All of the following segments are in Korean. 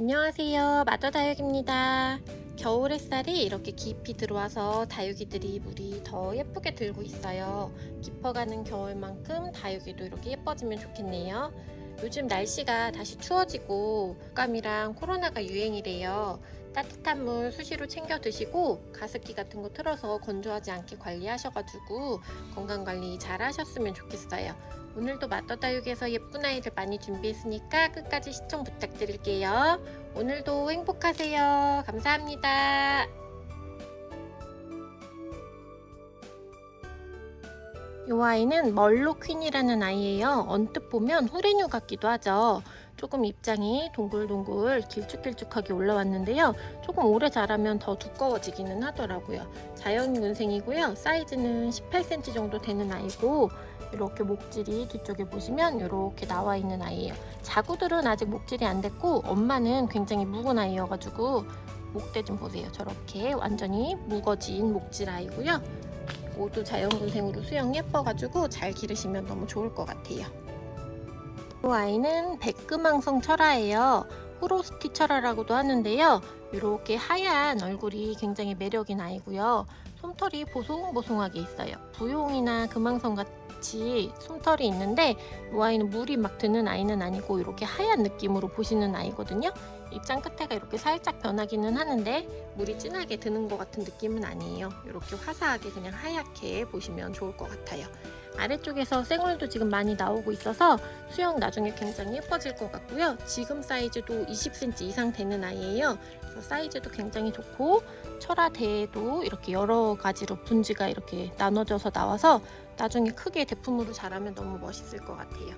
안녕하세요. 마더다육입니다. 겨울 햇살이 이렇게 깊이 들어와서 다육이들이 물이 더 예쁘게 들고 있어요. 깊어가는 겨울만큼 다육이도 이렇게 예뻐지면 좋겠네요. 요즘 날씨가 다시 추워지고 독감이랑 코로나가 유행이래요. 따뜻한 물 수시로 챙겨 드시고 가습기 같은 거 틀어서 건조하지 않게 관리하셔가지고 건강 관리 잘 하셨으면 좋겠어요. 오늘도 맛더다육에서 예쁜 아이를 많이 준비했으니까 끝까지 시청 부탁드릴게요. 오늘도 행복하세요. 감사합니다. 이 아이는 멀로 퀸이라는 아이예요. 언뜻 보면 후레뉴 같기도 하죠. 조금 입장이 동글동글 길쭉길쭉하게 올라왔는데요. 조금 오래 자라면 더 두꺼워지기는 하더라고요. 자연군생이고요. 사이즈는 18cm 정도 되는 아이고 이렇게 목질이 뒤쪽에 보시면 이렇게 나와 있는 아이예요. 자구들은 아직 목질이 안 됐고 엄마는 굉장히 묵은 아이여가지고 목대 좀 보세요. 저렇게 완전히 묵어진 목질 아이고요. 모두 자연군생으로 수영 예뻐가지고 잘 기르시면 너무 좋을 것 같아요. 이 아이는 백금항성 철화예요. 호로스티 철화라고도 하는데요. 이렇게 하얀 얼굴이 굉장히 매력인 아이고요. 솜털이 보송보송하게 있어요. 부용이나 금항성 같이 솜털이 있는데 이 아이는 물이 막 드는 아이는 아니고 이렇게 하얀 느낌으로 보시는 아이거든요. 입장 끝에가 이렇게 살짝 변하기는 하는데 물이 진하게 드는 것 같은 느낌은 아니에요. 이렇게 화사하게 그냥 하얗게 보시면 좋을 것 같아요. 아래쪽에서 생얼도 지금 많이 나오고 있어서 수영 나중에 굉장히 예뻐질 것 같고요. 지금 사이즈도 20cm 이상 되는 아이예요. 그래서 사이즈도 굉장히 좋고 철화대에도 이렇게 여러 가지로 분지가 이렇게 나눠져서 나와서 나중에 크게 대품으로 자라면 너무 멋있을 것 같아요.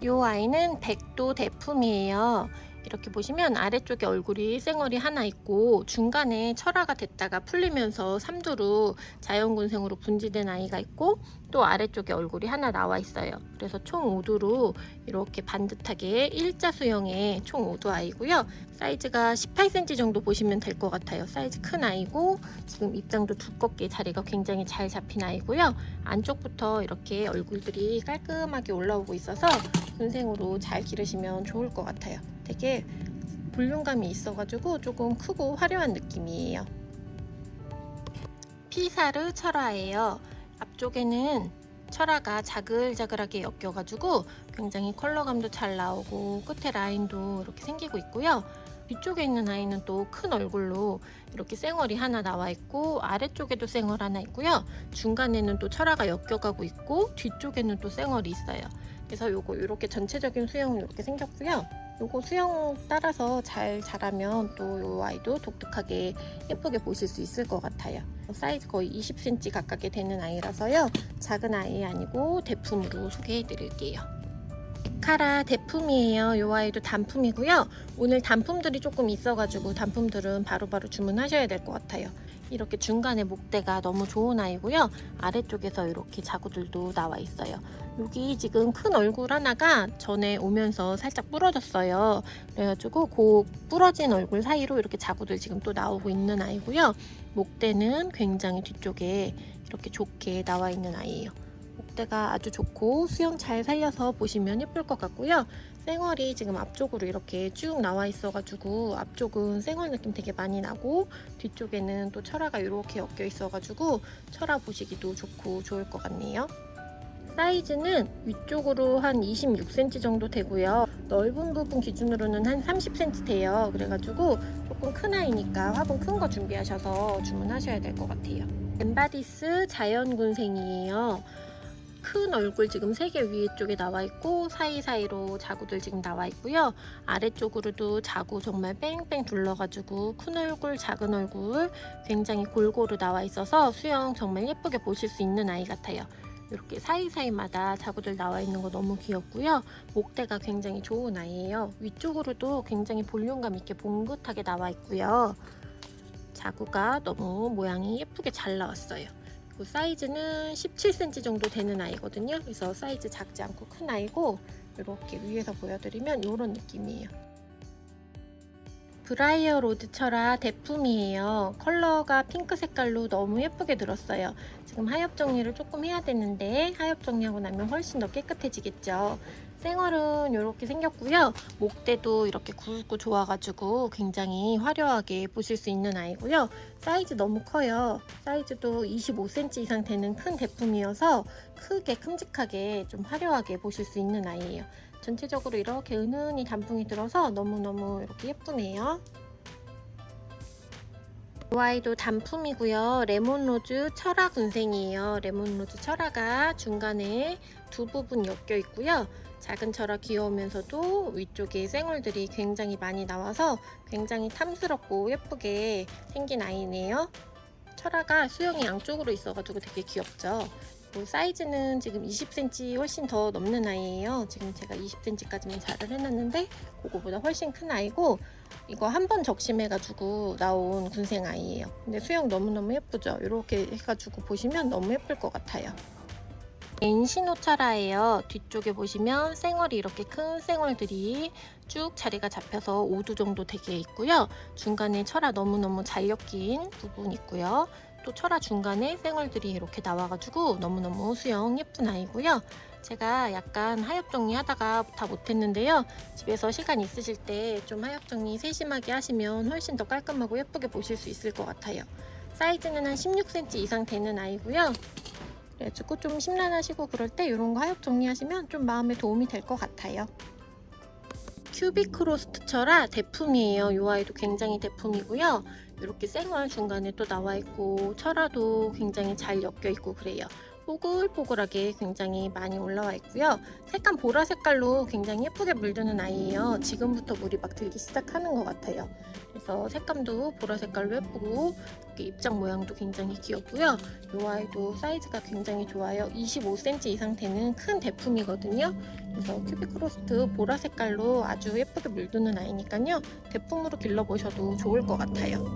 이 아이는 백도 대품이에요. 이렇게 보시면 아래쪽에 얼굴이 쌩얼이 하나 있고 중간에 철화가 됐다가 풀리면서 삼두로 자연군생으로 분지된 아이가 있고 또 아래쪽에 얼굴이 하나 나와 있어요. 그래서 총 5두로 이렇게 반듯하게 일자 수형의 총 5두 아이고요. 사이즈가 18cm 정도 보시면 될 것 같아요. 사이즈 큰 아이고 지금 입장도 두껍게 자리가 굉장히 잘 잡힌 아이고요. 안쪽부터 이렇게 얼굴들이 깔끔하게 올라오고 있어서 군생으로 잘 기르시면 좋을 것 같아요. 되게 볼륨감이 있어가지고 조금 크고 화려한 느낌이에요. 피사르 철화예요. 앞쪽에는 철화가 자글자글하게 엮여가지고 굉장히 컬러감도 잘 나오고 끝에 라인도 이렇게 생기고 있고요. 뒤쪽에 있는 아이는 또 큰 얼굴로 이렇게 쌩얼이 하나 나와 있고 아래쪽에도 쌩얼 하나 있고요. 중간에는 또 철화가 엮여가고 있고 뒤쪽에는 또 쌩얼이 있어요. 그래서 요거 이렇게 전체적인 수영은 이렇게 생겼고요. 요거 수영 따라서 잘 자라면 또 요 아이도 독특하게 예쁘게 보실 수 있을 것 같아요. 사이즈 거의 20cm 가깝게 되는 아이라서요. 작은 아이 아니고 대품으로 소개해 드릴게요. 카라 대품이에요. 요 아이도 단품이고요. 오늘 단품들이 조금 있어가지고 단품들은 바로바로 주문하셔야 될 것 같아요. 이렇게 중간에 목대가 너무 좋은 아이고요. 아래쪽에서 이렇게 자구들도 나와 있어요. 여기 지금 큰 얼굴 하나가 전에 오면서 살짝 부러졌어요. 그래가지고 그 부러진 얼굴 사이로 이렇게 자구들 지금 또 나오고 있는 아이고요. 목대는 굉장히 뒤쪽에 이렇게 좋게 나와 있는 아이예요. 목대가 아주 좋고 수영 잘 살려서 보시면 예쁠 것 같고요. 쌩얼이 지금 앞쪽으로 이렇게 쭉 나와 있어가지고 앞쪽은 쌩얼 느낌 되게 많이 나고 뒤쪽에는 또 철화가 이렇게 엮여 있어가지고 철화 보시기도 좋고 좋을 것 같네요. 사이즈는 위쪽으로 한 26cm 정도 되고요. 넓은 부분 기준으로는 한 30cm 돼요. 그래가지고 조금 큰 아이니까 화분 큰 거 준비하셔서 주문하셔야 될 것 같아요. 엠바디스 자연군생이에요. 큰 얼굴 지금 3개 위에 쪽에 나와 있고 사이사이로 자구들 지금 나와 있고요. 아래쪽으로도 자구 정말 뺑뺑 둘러가지고 큰 얼굴, 작은 얼굴 굉장히 골고루 나와 있어서 수영 정말 예쁘게 보실 수 있는 아이 같아요. 이렇게 사이사이마다 자구들 나와 있는 거 너무 귀엽고요. 목대가 굉장히 좋은 아이예요. 위쪽으로도 굉장히 볼륨감 있게 봉긋하게 나와 있고요. 자구가 너무 모양이 예쁘게 잘 나왔어요. 그리고 사이즈는 17cm 정도 되는 아이거든요. 그래서 사이즈 작지 않고 큰 아이고 이렇게 위에서 보여드리면 이런 느낌이에요. 브라이어 로드 철화 대품이에요. 컬러가 핑크 색깔로 너무 예쁘게 들었어요. 지금 하엽 정리를 조금 해야 되는데 하엽 정리하고 나면 훨씬 더 깨끗해지겠죠. 생얼은 이렇게 생겼고요. 목대도 이렇게 굵고 좋아가지고 굉장히 화려하게 보실 수 있는 아이고요. 사이즈 너무 커요. 사이즈도 25cm 이상 되는 큰 대품이어서 크게 큼직하게 좀 화려하게 보실 수 있는 아이예요. 전체적으로 이렇게 은은히 단풍이 들어서 너무너무 이렇게 예쁘네요. 이 아이도 단품이고요. 레몬로즈 철화 군생이에요. 레몬로즈 철화가 중간에 두 부분 엮여 있고요. 작은 철화 귀여우면서도 위쪽에 생얼들이 굉장히 많이 나와서 굉장히 탐스럽고 예쁘게 생긴 아이네요. 철화가 수영이 양쪽으로 있어가지고 되게 귀엽죠. 그리고 사이즈는 지금 20cm 훨씬 더 넘는 아이예요. 지금 제가 20cm까지만 자를 해놨는데 그거보다 훨씬 큰 아이고 이거 한 번 적심해가지고 나온 군생 아이예요. 근데 수영 너무너무 예쁘죠? 이렇게 해가지고 보시면 너무 예쁠 것 같아요. 엔시노차라예요. 뒤쪽에 보시면 생얼이 이렇게 큰 생얼들이 쭉 자리가 잡혀서 5두 정도 되게 있고요. 중간에 철화 너무너무 잘 엮인 부분 있고요. 또 철화 중간에 생얼들이 이렇게 나와가지고 너무너무 수영 예쁜 아이고요. 제가 약간 하엽 정리하다가 다 못했는데요. 집에서 시간 있으실 때 좀 하엽 정리 세심하게 하시면 훨씬 더 깔끔하고 예쁘게 보실 수 있을 것 같아요. 사이즈는 한 16cm 이상 되는 아이고요. 그래가지고 좀 심란하시고 그럴 때 이런 거 하엽 정리하시면 좀 마음에 도움이 될 것 같아요. 큐비크로스트처라 대품이에요. 이 아이도 굉장히 대품이고요. 이렇게 생얼 중간에 또 나와 있고 철화도 굉장히 잘 엮여 있고 그래요. 뽀글뽀글하게 굉장히 많이 올라와 있고요. 색감 보라 색깔로 굉장히 예쁘게 물드는 아이예요. 지금부터 물이 막 들기 시작하는 것 같아요. 그래서 색감도 보라 색깔로 예쁘고 입장 모양도 굉장히 귀엽고요. 이 아이도 사이즈가 굉장히 좋아요. 25cm 이상 되는 큰 대품이거든요. 그래서 큐비크로스트 보라 색깔로 아주 예쁘게 물드는 아이니까요. 대품으로 길러보셔도 좋을 것 같아요.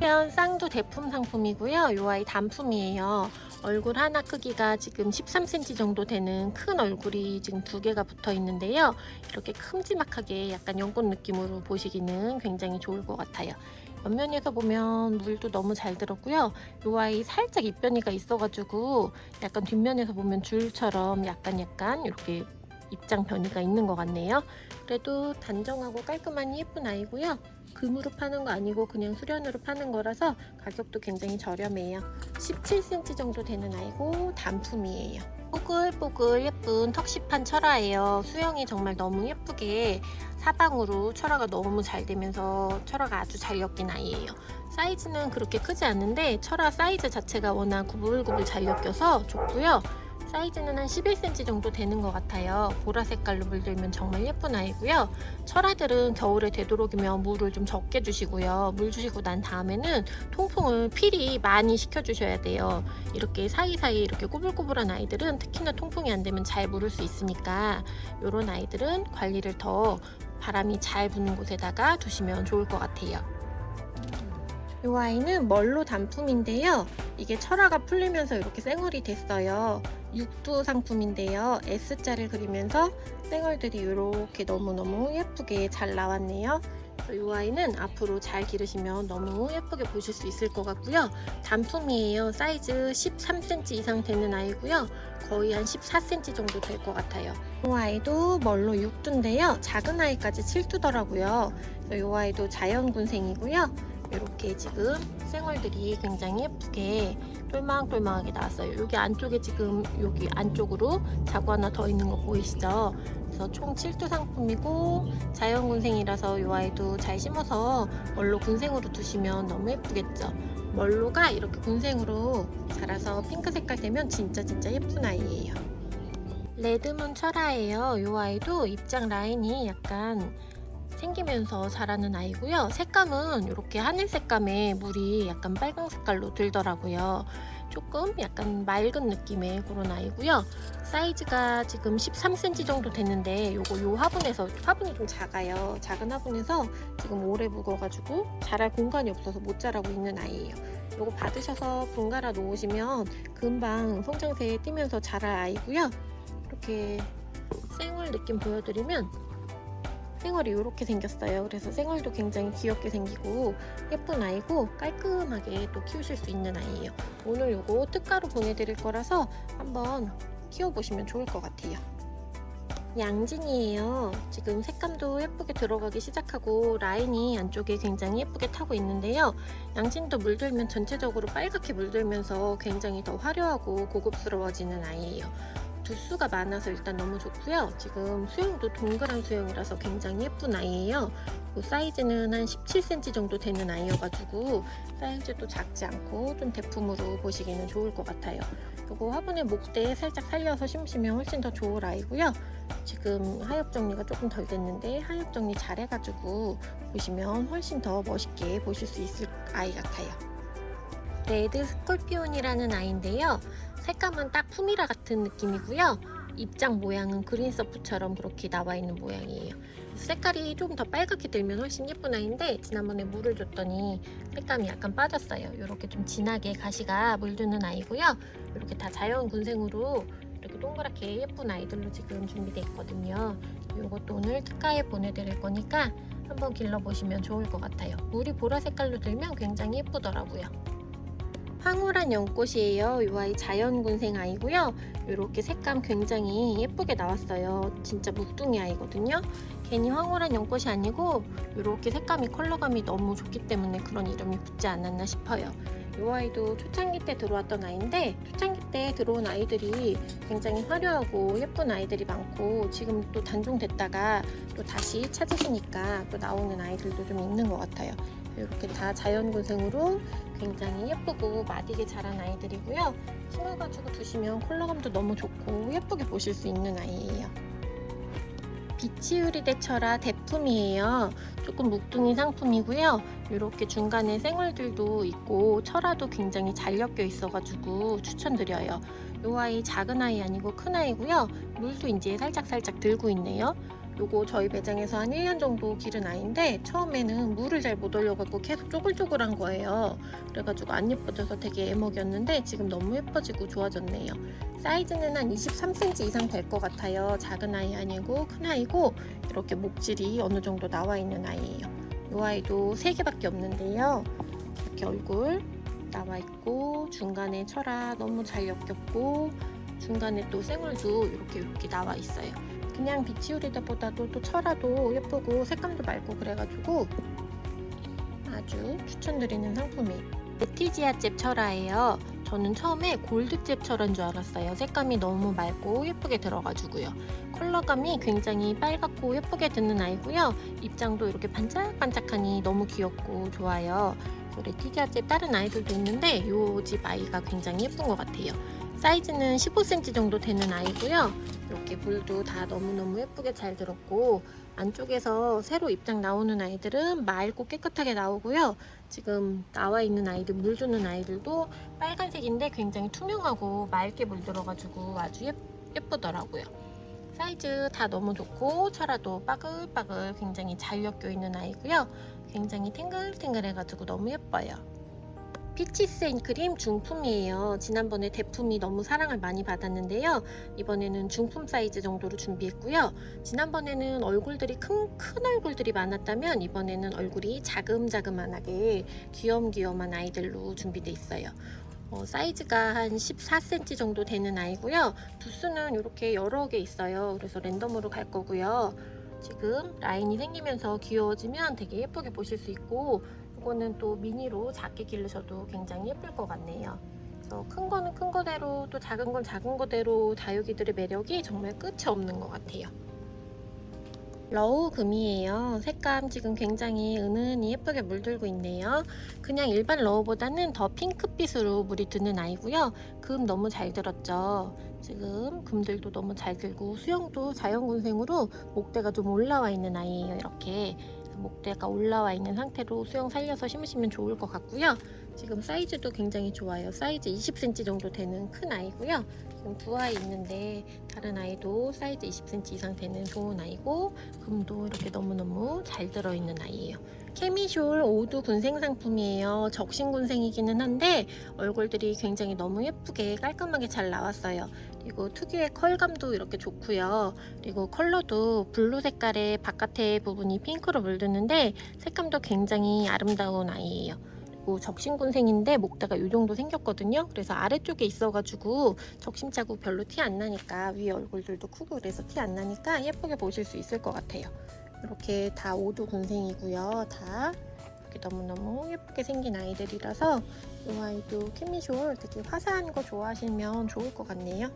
편 쌍두 대품 상품이고요. 이 아이 단품이에요. 얼굴 하나 크기가 지금 13cm 정도 되는 큰 얼굴이 지금 두 개가 붙어 있는데요. 이렇게 큼지막하게 약간 연꽃 느낌으로 보시기는 굉장히 좋을 것 같아요. 옆면에서 보면 물도 너무 잘 들었고요. 이 아이 살짝 입변이가 있어가지고 약간 뒷면에서 보면 줄처럼 약간 약간 이렇게 입장 변이가 있는 것 같네요. 그래도 단정하고 깔끔한 예쁜 아이고요. 금으로 파는 거 아니고 그냥 수련으로 파는 거라서 가격도 굉장히 저렴해요. 17cm 정도 되는 아이고 단품이에요. 뽀글뽀글 예쁜 턱시판 철화예요. 수영이 정말 너무 예쁘게 사방으로 철화가 너무 잘 되면서 철화가 아주 잘 엮인 아이예요. 사이즈는 그렇게 크지 않는데 철화 사이즈 자체가 워낙 구불구불 잘 엮여서 좋고요. 사이즈는 한 11cm 정도 되는 것 같아요. 보라 색깔로 물들면 정말 예쁜 아이고요. 철아들은 겨울에 되도록이면 물을 좀 적게 주시고요. 물 주시고 난 다음에는 통풍을 필히 많이 시켜주셔야 돼요. 이렇게 사이사이 이렇게 꼬불꼬불한 아이들은 특히나 통풍이 안 되면 잘 물을 수 있으니까 이런 아이들은 관리를 더 바람이 잘 부는 곳에다가 두시면 좋을 것 같아요. 이 아이는 멀로 단품인데요. 이게 철화가 풀리면서 이렇게 쌩얼이 됐어요. 육두 상품인데요. S자를 그리면서 쌩얼들이 이렇게 너무너무 예쁘게 잘 나왔네요. 이 아이는 앞으로 잘 기르시면 너무 예쁘게 보실 수 있을 것 같고요. 단품이에요. 사이즈 13cm 이상 되는 아이고요. 거의 한 14cm 정도 될 것 같아요. 이 아이도 멀로 6두인데요. 작은 아이까지 7두더라고요. 이 아이도 자연군생이고요. 이렇게 지금 생얼들이 굉장히 예쁘게 똘망똘망하게 나왔어요. 여기 안쪽에 지금 여기 안쪽으로 자구 하나 더 있는 거 보이시죠? 그래서 총 7두 상품이고 자연군생이라서 이 아이도 잘 심어서 멀로 군생으로 두시면 너무 예쁘겠죠? 멀로가 이렇게 군생으로 자라서 핑크 색깔 되면 진짜 진짜 예쁜 아이예요. 레드문 철화예요. 이 아이도 입장 라인이 약간 생기면서 자라는 아이고요. 색감은 이렇게 하늘 색감의 물이 약간 빨강 색깔로 들더라고요. 조금 약간 맑은 느낌의 그런 아이고요. 사이즈가 지금 13cm 정도 됐는데 요거 요 화분에서 화분이 좀 작아요. 작은 화분에서 지금 오래 묵어가지고 자랄 공간이 없어서 못 자라고 있는 아이예요. 요거 받으셔서 분갈아 놓으시면 금방 성장세에 띄면서 자랄 아이고요. 이렇게 생얼 느낌 보여드리면 생얼이 이렇게 생겼어요. 그래서 생얼도 굉장히 귀엽게 생기고 예쁜 아이고 깔끔하게 또 키우실 수 있는 아이예요. 오늘 요거 특가로 보내드릴 거라서 한번 키워보시면 좋을 것 같아요. 양진이에요. 지금 색감도 예쁘게 들어가기 시작하고 라인이 안쪽에 굉장히 예쁘게 타고 있는데요. 양진도 물들면 전체적으로 빨갛게 물들면서 굉장히 더 화려하고 고급스러워지는 아이예요. 두수가 많아서 일단 너무 좋고요. 지금 수영도 동그란 수영이라서 굉장히 예쁜 아이예요. 그 사이즈는 한 17cm 정도 되는 아이여가지고 사이즈도 작지 않고 좀 대품으로 보시기는 좋을 것 같아요. 요거 화분에 목대 살짝 살려서 심으시면 훨씬 더 좋을 아이고요. 지금 하엽 정리가 조금 덜 됐는데 하엽 정리 잘 해가지고 보시면 훨씬 더 멋있게 보실 수 있을 아이 같아요. 레드 스콜피온이라는 아이인데요. 색감은 딱 푸미라 같은 느낌이고요. 입장 모양은 그린 서프처럼 그렇게 나와 있는 모양이에요. 색깔이 조금 더 빨갛게 들면 훨씬 예쁜 아이인데 지난번에 물을 줬더니 색감이 약간 빠졌어요. 이렇게 좀 진하게 가시가 물드는 아이고요. 이렇게 다 자연 군생으로 이렇게 동그랗게 예쁜 아이들로 지금 준비되어 있거든요. 이것도 오늘 특가에 보내드릴 거니까 한번 길러보시면 좋을 것 같아요. 물이 보라 색깔로 들면 굉장히 예쁘더라고요. 황홀한 연꽃이에요. 이 아이 자연군생 아이고요. 이렇게 색감 굉장히 예쁘게 나왔어요. 진짜 묵둥이 아이거든요. 괜히 황홀한 연꽃이 아니고 이렇게 색감이 컬러감이 너무 좋기 때문에 그런 이름이 붙지 않았나 싶어요. 이 아이도 초창기 때 들어왔던 아이인데 초창기 때 들어온 아이들이 굉장히 화려하고 예쁜 아이들이 많고 지금 또 단종됐다가 또 다시 찾으시니까 또 나오는 아이들도 좀 있는 것 같아요. 이렇게 다 자연군생으로 굉장히 예쁘고 마디게 자란 아이들이고요. 심어가지고 두시면 컬러감도 너무 좋고 예쁘게 보실 수 있는 아이예요. 비치유리대 철화 대품이에요. 조금 묵둥이 상품이고요. 이렇게 중간에 생얼들도 있고 철화도 굉장히 잘 엮여 있어가지고 추천드려요. 이 아이 작은 아이 아니고 큰 아이고요. 물도 이제 살짝살짝 들고 있네요. 요거 저희 매장에서 한 1년 정도 기른 아이인데 처음에는 물을 잘 못 올려갖고 계속 쪼글쪼글한 거예요. 그래가지고 안 예뻐져서 되게 애먹였는데 지금 너무 예뻐지고 좋아졌네요. 사이즈는 한 23cm 이상 될 것 같아요. 작은 아이 아니고 큰 아이고 이렇게 목질이 어느 정도 나와 있는 아이예요. 이 아이도 3개밖에 없는데요. 이렇게 얼굴 나와 있고 중간에 철화 너무 잘 엮였고 중간에 또 생얼도 이렇게 이렇게 나와 있어요. 그냥 비치우리다 보다도 또 철화도 예쁘고 색감도 맑고 그래가지고 아주 추천드리는 상품이에요. 레티지아 잽 철화예요. 저는 처음에 골드 잽 철화인 줄 알았어요. 색감이 너무 맑고 예쁘게 들어가지고요. 컬러감이 굉장히 빨갛고 예쁘게 드는 아이고요. 입장도 이렇게 반짝반짝하니 너무 귀엽고 좋아요. 레티지아잽 다른 아이들도 있는데 이 집 아이가 굉장히 예쁜 것 같아요. 사이즈는 15cm 정도 되는 아이고요. 이렇게 물도 다 너무너무 예쁘게 잘 들었고 안쪽에서 새로 입장 나오는 아이들은 맑고 깨끗하게 나오고요. 지금 나와 있는 아이들, 물 주는 아이들도 빨간색인데 굉장히 투명하고 맑게 물들어가지고 아주 예, 예쁘더라고요. 사이즈 다 너무 좋고 철화도 빠글빠글 굉장히 잘 엮여 있는 아이고요. 굉장히 탱글탱글해가지고 너무 예뻐요. 피치스 앤크림 중품이에요. 지난번에 대품이 너무 사랑을 많이 받았는데요. 이번에는 중품 사이즈 정도로 준비했고요. 지난번에는 얼굴들이 큰, 큰 얼굴들이 많았다면 이번에는 얼굴이 자금자금하게 귀염귀염한 아이들로 준비되어 있어요. 어, 사이즈가 한 14cm 정도 되는 아이고요. 두수는 이렇게 여러 개 있어요. 그래서 랜덤으로 갈 거고요. 지금 라인이 생기면서 귀여워지면 되게 예쁘게 보실 수 있고 이거는 또 미니로 작게 기르셔도 굉장히 예쁠 것 같네요. 그래서 큰 거는 큰 거대로 또 작은 건 작은 거대로 다육이들의 매력이 정말 끝이 없는 것 같아요. 러우 금이에요. 색감 지금 굉장히 은은히 예쁘게 물들고 있네요. 그냥 일반 러우보다는 더 핑크빛으로 물이 드는 아이고요. 금 너무 잘 들었죠. 지금 금들도 너무 잘 들고 수영도 자연군생으로 목대가 좀 올라와 있는 아이예요. 이렇게 목대가 올라와 있는 상태로 수영 살려서 심으시면 좋을 것 같고요. 지금 사이즈도 굉장히 좋아요. 사이즈 20cm 정도 되는 큰 아이고요. 지금 두 아이 있는데 다른 아이도 사이즈 20cm 이상 되는 좋은 아이고 금도 이렇게 너무너무 잘 들어있는 아이예요. 케미쇼 오두 군생 상품이에요. 적신 군생이기는 한데 얼굴들이 굉장히 너무 예쁘게 깔끔하게 잘 나왔어요. 그리고 특유의 컬감도 이렇게 좋고요. 그리고 컬러도 블루 색깔의 바깥에 부분이 핑크로 물드는데 색감도 굉장히 아름다운 아이예요. 그리고 적심군생인데 목대가 이 정도 생겼거든요. 그래서 아래쪽에 있어가지고 적심 자국 별로 티 안 나니까 위에 얼굴들도 크고 그래서 티 안 나니까 예쁘게 보실 수 있을 것 같아요. 이렇게 다 오두 군생이고요. 다 너무너무 예쁘게 생긴 아이들이라서 이 아이도 캐미쇼 되게 화사한 거 좋아하시면 좋을 것 같네요.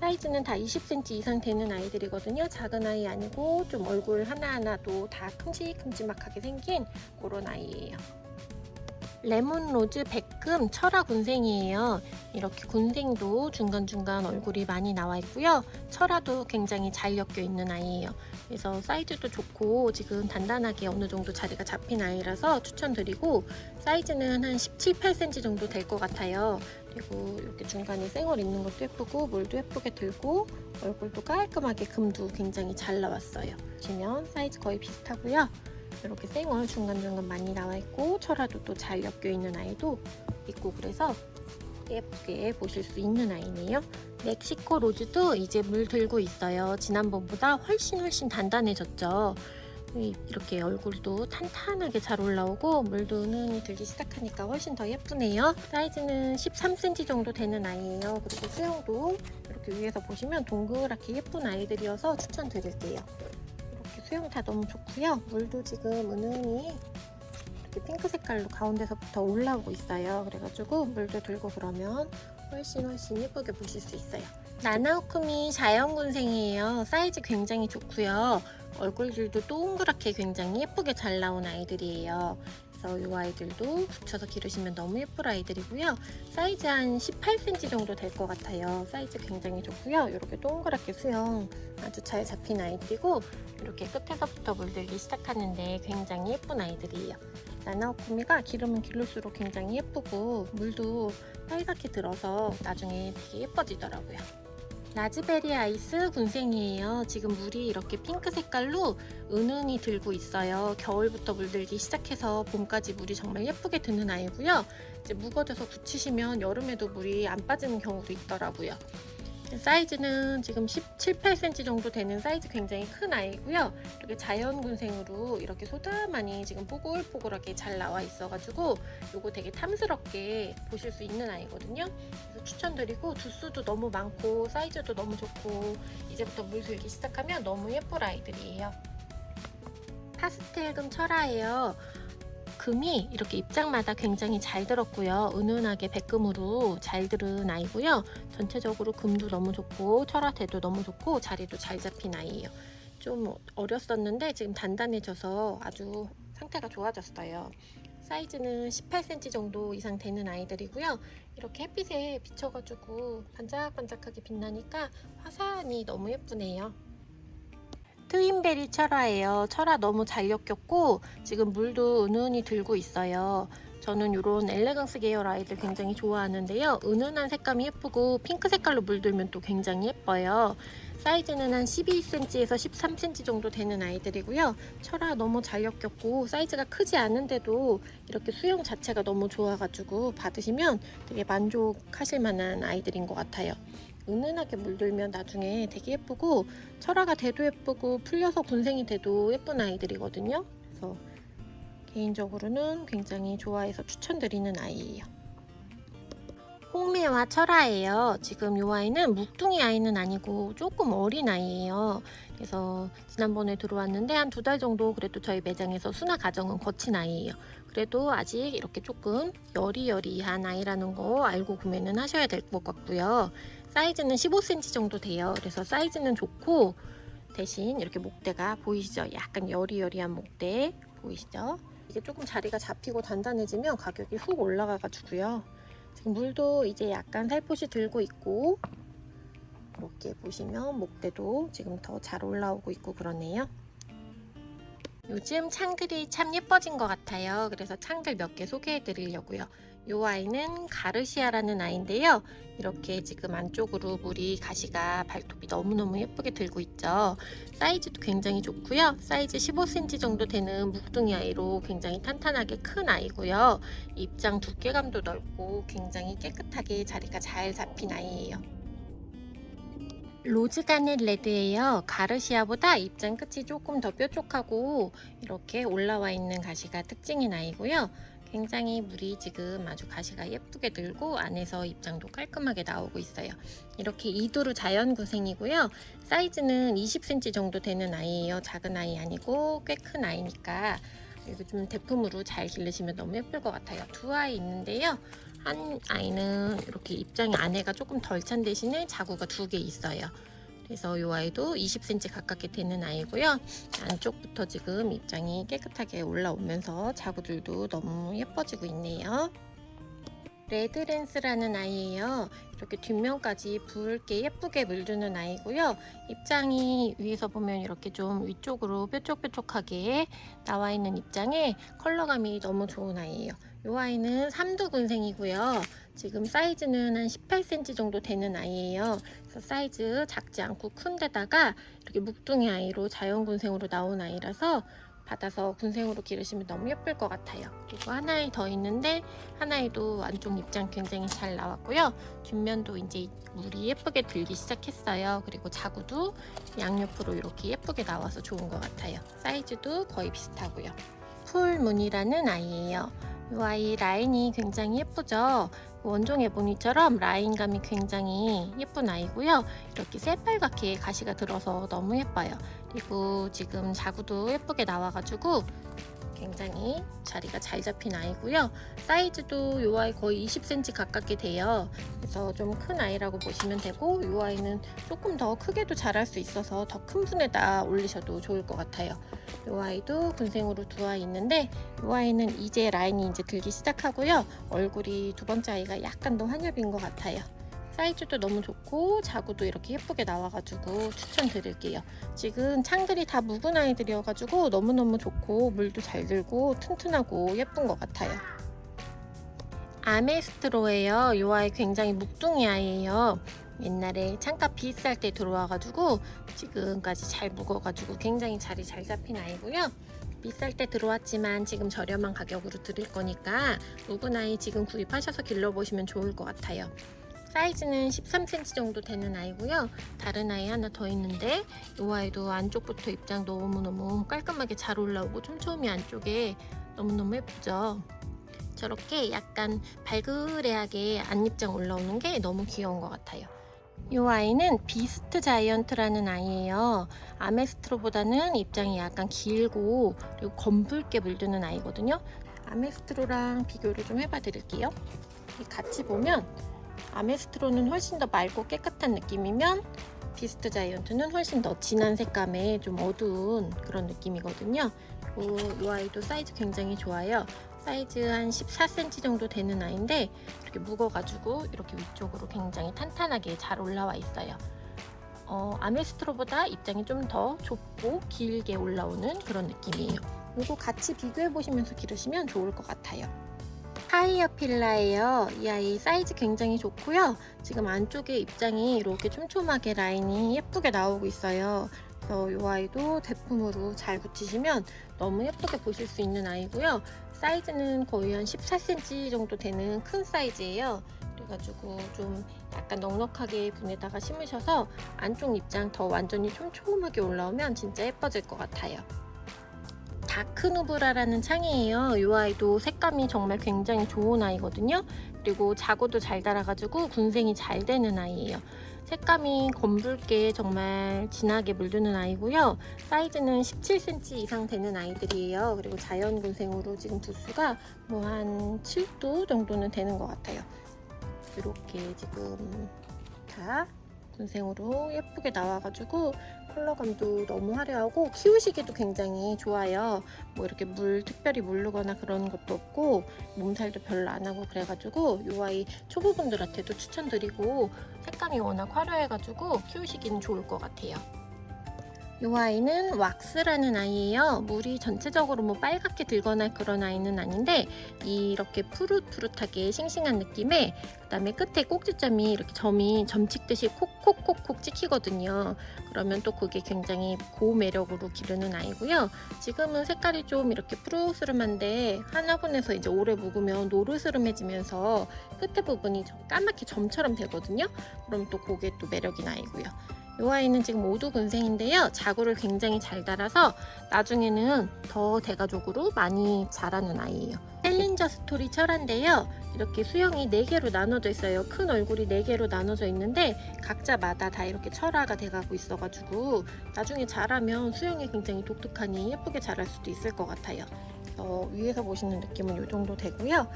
사이즈는 다 20cm 이상 되는 아이들이거든요. 작은 아이 아니고 좀 얼굴 하나하나도 다 큼직큼직하게 생긴 그런 아이예요. 레몬 로즈 백금 철화 군생이에요. 이렇게 군생도 중간중간 얼굴이 많이 나와 있고요. 철화도 굉장히 잘 엮여 있는 아이예요. 그래서 사이즈도 좋고 지금 단단하게 어느 정도 자리가 잡힌 아이라서 추천드리고 사이즈는 한 17, 8cm 정도 될 것 같아요. 그리고 이렇게 중간에 쌩얼 있는 것도 예쁘고 물도 예쁘게 들고 얼굴도 깔끔하게 금도 굉장히 잘 나왔어요. 보시면 사이즈 거의 비슷하고요. 이렇게 쌩얼 중간중간 많이 나와 있고 철화도 또 잘 엮여 있는 아이도 있고 그래서 예쁘게 보실 수 있는 아이네요. 멕시코 로즈도 이제 물 들고 있어요. 지난번보다 훨씬 훨씬 단단해졌죠. 이- 이렇게 얼굴도 탄탄하게 잘 올라오고 물도 은은히 들기 시작하니까 훨씬 더 예쁘네요. 사이즈는 13cm 정도 되는 아이예요. 그리고 수영도 이렇게 위에서 보시면 동그랗게 예쁜 아이들이어서 추천드릴게요. 수영 다 너무 좋고요. 물도 지금 은은히 이렇게 핑크 색깔로 가운데서부터 올라오고 있어요. 그래가지고 물도 들고 그러면 훨씬 훨씬 예쁘게 보실 수 있어요. 나나오쿠미 자연군생이에요. 사이즈 굉장히 좋고요. 얼굴들도 동그랗게 굉장히 예쁘게 잘 나온 아이들이에요. 그래서 이 아이들도 붙여서 기르시면 너무 예쁠 아이들이고요. 사이즈 한 18cm 정도 될 것 같아요. 사이즈 굉장히 좋고요. 이렇게 동그랗게 수영 아주 잘 잡힌 아이들이고 이렇게 끝에서부터 물들기 시작하는데 굉장히 예쁜 아이들이에요. 나나오쿠미가 기르면 기를수록 굉장히 예쁘고 물도 빨갛게 들어서 나중에 되게 예뻐지더라고요. 라즈베리 아이스 군생이에요. 지금 물이 이렇게 핑크 색깔로 은은히 들고 있어요. 겨울부터 물들기 시작해서 봄까지 물이 정말 예쁘게 드는 아이고요. 이제 묵어져서 굳히시면 여름에도 물이 안 빠지는 경우도 있더라고요. 사이즈는 지금 17, 8cm 정도 되는 사이즈 굉장히 큰 아이고요. 이렇게 자연군생으로 이렇게 소다만이 지금 뽀글뽀글하게 잘 나와 있어가지고 요거 되게 탐스럽게 보실 수 있는 아이거든요. 그래서 추천드리고 두수도 너무 많고 사이즈도 너무 좋고 이제부터 물 들기 시작하면 너무 예쁠 아이들이에요. 파스텔금 철화예요. 금이 이렇게 입장마다 굉장히 잘 들었고요. 은은하게 백금으로 잘 들은 아이고요. 전체적으로 금도 너무 좋고 철화대도 너무 좋고 자리도 잘 잡힌 아이예요. 좀 어렸었는데 지금 단단해져서 아주 상태가 좋아졌어요. 사이즈는 18cm 정도 이상 되는 아이들이고요. 이렇게 햇빛에 비춰가지고 반짝반짝하게 빛나니까 화사하니 너무 예쁘네요. 트윈베리 철화예요. 철화 너무 잘 엮였고 지금 물도 은은히 들고 있어요. 저는 이런 엘레강스 계열 아이들 굉장히 좋아하는데요. 은은한 색감이 예쁘고 핑크 색깔로 물들면 또 굉장히 예뻐요. 사이즈는 한 12cm에서 13cm 정도 되는 아이들이고요. 철화 너무 잘 엮였고 사이즈가 크지 않은데도 이렇게 수영 자체가 너무 좋아가지고 받으시면 되게 만족하실 만한 아이들인 것 같아요. 은은하게 물들면 나중에 되게 예쁘고 철화가 돼도 예쁘고 풀려서 군생이 돼도 예쁜 아이들이거든요. 그래서 개인적으로는 굉장히 좋아해서 추천드리는 아이예요. 홍매와 철화예요. 지금 이 아이는 묵둥이 아이는 아니고 조금 어린 아이예요. 그래서 지난번에 들어왔는데 한 두 달 정도 그래도 저희 매장에서 순화 과정은 거친 아이예요. 그래도 아직 이렇게 조금 여리여리한 아이라는 거 알고 구매는 하셔야 될 것 같고요. 사이즈는 15cm 정도 돼요. 그래서 사이즈는 좋고 대신 이렇게 목대가 보이시죠? 약간 여리여리한 목대 보이시죠? 이게 조금 자리가 잡히고 단단해지면 가격이 훅 올라가가지고요. 지금 물도 이제 약간 살포시 들고 있고 이렇게 보시면 목대도 지금 더 잘 올라오고 있고 그러네요. 요즘 창들이 참 예뻐진 것 같아요. 그래서 창들 몇개 소개해 드리려고요. 이 아이는 가르시아라는 아이인데요. 이렇게 지금 안쪽으로 물이 가시가 발톱이 너무너무 예쁘게 들고 있죠. 사이즈도 굉장히 좋고요. 사이즈 15cm 정도 되는 묵둥이 아이로 굉장히 탄탄하게 큰 아이고요. 입장 두께감도 넓고 굉장히 깨끗하게 자리가 잘 잡힌 아이예요. 로즈가넷 레드예요. 가르시아보다 입장 끝이 조금 더 뾰족하고 이렇게 올라와 있는 가시가 특징인 아이고요. 굉장히 물이 지금 아주 가시가 예쁘게 들고 안에서 입장도 깔끔하게 나오고 있어요. 이렇게 이두루 자연 구생이고요. 사이즈는 20cm 정도 되는 아이예요. 작은 아이 아니고 꽤 큰 아이니까 이거 좀 대품으로 잘 기르시면 너무 예쁠 것 같아요. 두 아이 있는데요. 한 아이는 이렇게 입장이 안에가 조금 덜 찬 대신에 자구가 두 개 있어요. 그래서 이 아이도 20cm 가깝게 되는 아이고요. 안쪽부터 지금 입장이 깨끗하게 올라오면서 자구들도 너무 예뻐지고 있네요. 레드랜스라는 아이예요. 이렇게 뒷면까지 붉게 예쁘게 물드는 아이고요. 입장이 위에서 보면 이렇게 좀 위쪽으로 뾰족뾰족하게 나와 있는 입장에 컬러감이 너무 좋은 아이예요. 이 아이는 삼두군생이고요. 지금 사이즈는 한 18cm 정도 되는 아이예요. 그래서 사이즈 작지 않고 큰 데다가 이렇게 묵둥이 아이로 자연군생으로 나온 아이라서 받아서 군생으로 기르시면 너무 예쁠 것 같아요. 그리고 하나에 더 있는데 하나에도 안쪽 입장 굉장히 잘 나왔고요. 뒷면도 이제 물이 예쁘게 들기 시작했어요. 그리고 자구도 양옆으로 이렇게 예쁘게 나와서 좋은 것 같아요. 사이즈도 거의 비슷하고요. 풀무늬라는 아이예요. 이 아이 라인이 굉장히 예쁘죠? 원종 에보니처럼 라인감이 굉장히 예쁜 아이고요. 이렇게 새빨갛게 가시가 들어서 너무 예뻐요. 그리고 지금 자구도 예쁘게 나와가지고 굉장히 자리가 잘 잡힌 아이고요. 사이즈도 이 아이 거의 20cm 가깝게 돼요. 그래서 좀 큰 아이라고 보시면 되고 이 아이는 조금 더 크게도 자랄 수 있어서 더 큰 분에다 올리셔도 좋을 것 같아요. 이 아이도 군생으로 두 아이 있는데 이 아이는 이제 라인이 이제 들기 시작하고요. 얼굴이 두 번째 아이가 약간 더 환엽인 것 같아요. 사이즈도 너무 좋고 자구도 이렇게 예쁘게 나와가지고 추천드릴게요. 지금 창들이 다 묵은 아이들이어가지고 너무너무 좋고 물도 잘 들고 튼튼하고 예쁜 것 같아요. 아메스트로예요. 이 아이 굉장히 묵둥이 아이예요. 옛날에 창가 비쌀 때 들어와가지고 지금까지 잘 묵어가지고 굉장히 자리 잘 잡힌 아이고요. 비쌀 때 들어왔지만 지금 저렴한 가격으로 드릴 거니까 아이 지금 구입하셔서 길러보시면 좋을 것 같아요. 사이즈는 13cm 정도 되는 아이고요. 다른 아이 하나 더 있는데 이 아이도 안쪽부터 입장 너무너무 깔끔하게 잘 올라오고 촘촘히 안쪽에 너무너무 예쁘죠. 저렇게 약간 발그레하게 안입장 올라오는 게 너무 귀여운 것 같아요. 이 아이는 비스트 자이언트라는 아이예요. 아메스트로보다는 입장이 약간 길고 그리고 검붉게 물드는 아이거든요. 아메스트로랑 비교를 좀 해봐 드릴게요. 같이 보면 아메스트로는 훨씬 더 맑고 깨끗한 느낌이면 비스트 자이언트는 훨씬 더 진한 색감의 좀 어두운 그런 느낌이거든요. 이 아이도 사이즈 굉장히 좋아요. 사이즈 한 14cm 정도 되는 아이인데 이렇게 묵어가지고 이렇게 위쪽으로 굉장히 탄탄하게 잘 올라와 있어요. 어, 아메스트로보다 입장이 좀 더 좁고 길게 올라오는 그런 느낌이에요. 이거 같이 비교해 보시면서 기르시면 좋을 것 같아요. 하이어 필라예요. 이 아이 사이즈 굉장히 좋고요. 지금 안쪽에 입장이 이렇게 촘촘하게 라인이 예쁘게 나오고 있어요. 그래서 이 아이도 제품으로 잘 붙이시면 너무 예쁘게 보실 수 있는 아이고요. 사이즈는 거의 한 14cm 정도 되는 큰 사이즈예요. 그래가지고 좀 약간 넉넉하게 분에다가 심으셔서 안쪽 입장 더 완전히 촘촘하게 올라오면 진짜 예뻐질 것 같아요. 다크누브라라는 창이에요. 이 아이도 색감이 정말 굉장히 좋은 아이거든요. 그리고 자고도 잘 달아가지고 군생이 잘 되는 아이예요. 색감이 검붉게 정말 진하게 물드는 아이고요. 사이즈는 17cm 이상 되는 아이들이에요. 그리고 자연 군생으로 지금 부수가 뭐 한 7도 정도는 되는 것 같아요. 이렇게 지금 다 군생으로 예쁘게 나와가지고 컬러감도 너무 화려하고 키우시기도 굉장히 좋아요. 뭐 이렇게 물 특별히 물르거나 그런 것도 없고 몸살도 별로 안 하고 그래가지고 이 아이 초보분들한테도 추천드리고 색감이 워낙 화려해가지고 키우시기는 좋을 것 같아요. 이 아이는 왁스라는 아이예요. 물이 전체적으로 뭐 빨갛게 들거나 그런 아이는 아닌데 이렇게 푸릇푸릇하게 싱싱한 느낌에 그다음에 끝에 꼭지점이 이렇게 점이 점찍듯이 콕콕콕콕 찍히거든요. 그러면 또 그게 굉장히 고매력으로 기르는 아이고요. 지금은 색깔이 좀 이렇게 푸르스름한데 하나분에서 이제 오래 묵으면 노르스름해지면서 끝에 부분이 좀 까맣게 점처럼 되거든요. 그럼 또 그게 또 매력인 아이고요. 이 아이는 지금 오두군생인데요. 자구를 굉장히 잘 달아서 나중에는 더 대가족으로 많이 자라는 아이예요. 챌린저 스토리 철화인데요. 이렇게 수영이 4개로 나눠져 있어요. 큰 얼굴이 4개로 나눠져 있는데 각자마다 다 이렇게 철화가 돼가고 있어가지고 나중에 자라면 수영이 굉장히 독특하니 예쁘게 자랄 수도 있을 것 같아요. 어, 위에서 보시는 느낌은 이 정도 되고요.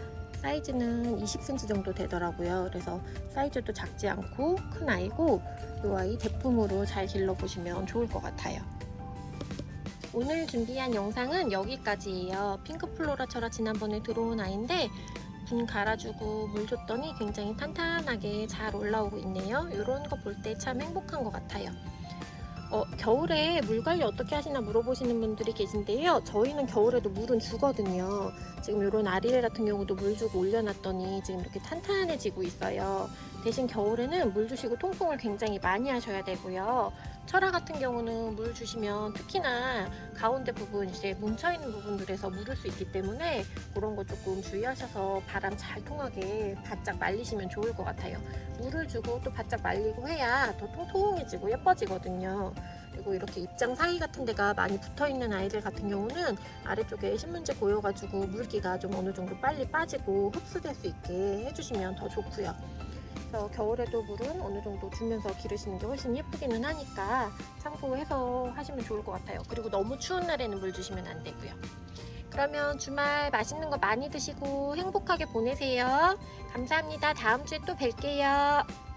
사이즈는 20cm 정도 되더라고요. 그래서 사이즈도 작지 않고 큰 아이고 이 아이 대품으로 잘 길러보시면 좋을 것 같아요. 오늘 준비한 영상은 여기까지예요. 핑크플로라 철화 지난번에 들어온 아이인데 분 갈아주고 물 줬더니 굉장히 탄탄하게 잘 올라오고 있네요. 이런 거 볼 때 참 행복한 것 같아요. 어, 겨울에 물 관리 어떻게 하시나 물어보시는 분들이 계신데요. 저희는 겨울에도 물은 주거든요. 지금 이런 아리엘 같은 경우도 물 주고 올려놨더니 지금 이렇게 탄탄해지고 있어요. 대신 겨울에는 물 주시고 통풍을 굉장히 많이 하셔야 되고요. 철화 같은 경우는 물 주시면 특히나 가운데 부분 이제 뭉쳐 있는 부분들에서 묻을 수 있기 때문에 그런 거 조금 주의하셔서 바람 잘 통하게 바짝 말리시면 좋을 것 같아요. 물을 주고 또 바짝 말리고 해야 더 통통해지고 예뻐지거든요. 그리고 이렇게 입장 사이 같은 데가 많이 붙어 있는 아이들 같은 경우는 아래쪽에 신문지 고여가지고 물기가 좀 어느 정도 빨리 빠지고 흡수될 수 있게 해주시면 더 좋고요. 그래서 겨울에도 물은 어느 정도 주면서 기르시는 게 훨씬 예쁘기는 하니까 참고해서 하시면 좋을 것 같아요. 그리고 너무 추운 날에는 물 주시면 안 되고요. 그러면 주말 맛있는 거 많이 드시고 행복하게 보내세요. 감사합니다. 다음 주에 또 뵐게요.